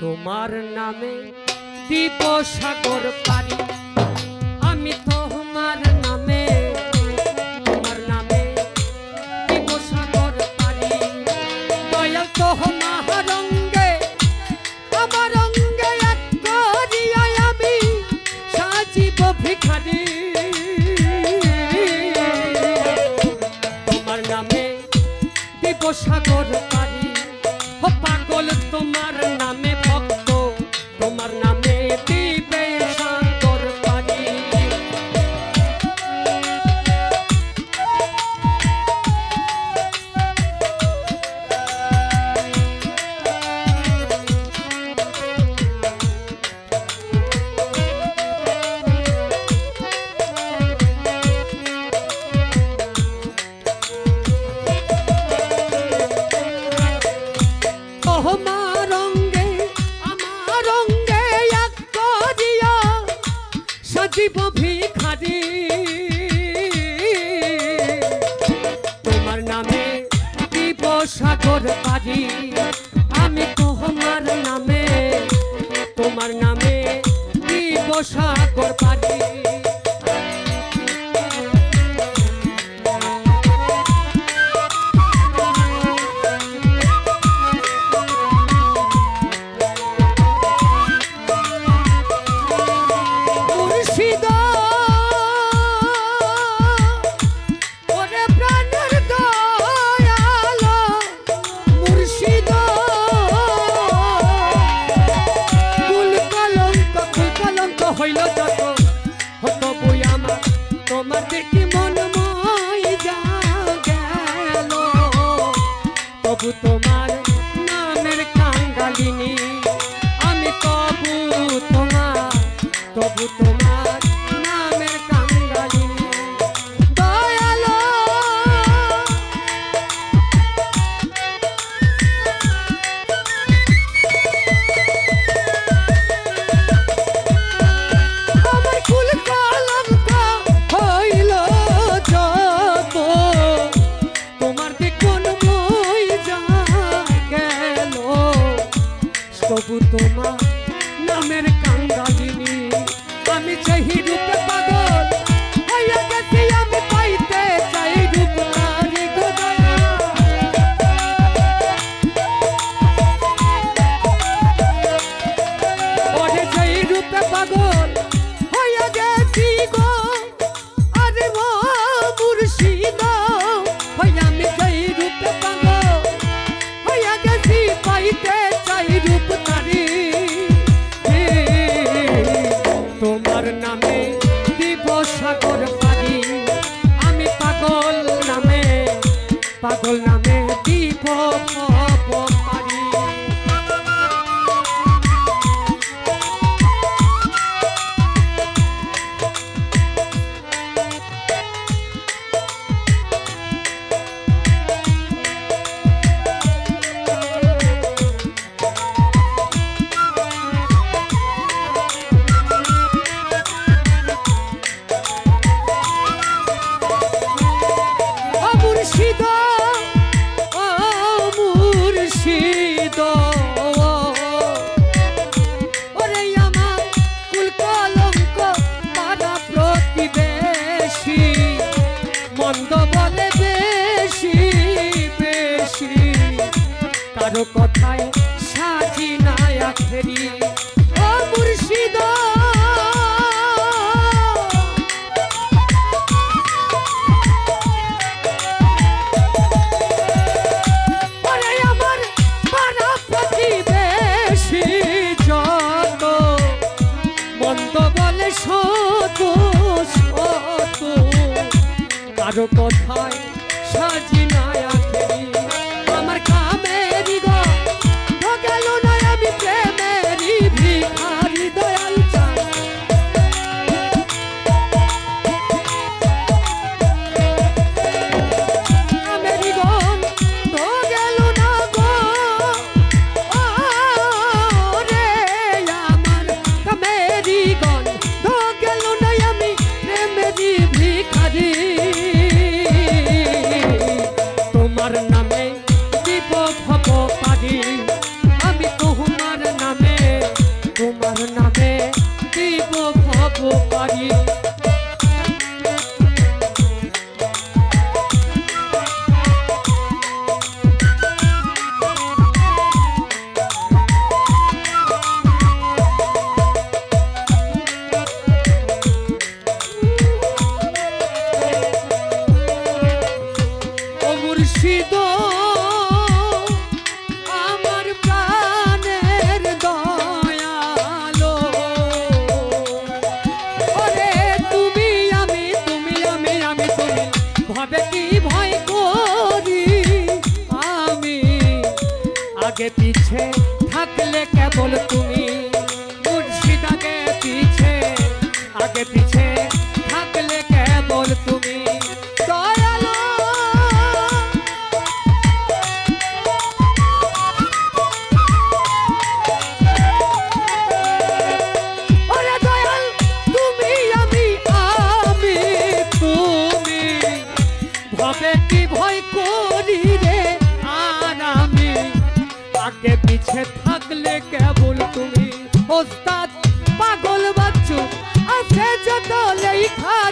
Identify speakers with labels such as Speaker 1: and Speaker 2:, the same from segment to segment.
Speaker 1: তোমার নামে দিব সাগর পানি। আমি তোমার নামে তোমার নামে দিব সাগর পানি। দয়াল তোমার তোমার নামে সাগর পানি। ও সকল তোমার নামে ভক্ত তোমার নাম সাগর পারি আমি তোমার নামে তোমার নামে দিব সাগর পারি বাবু তোমার নামের কাঙ্গালিনী। আমি কবু তোমার পাগল নামে দিব মন্দ বলে বেশি বেশি। কারও কথায় কারও কথায় সাজি পিছে থাকলে কেবল তুমি। মুর্শিদ আগে পিছে আগে পিছে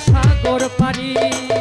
Speaker 1: সাগর পাড়ি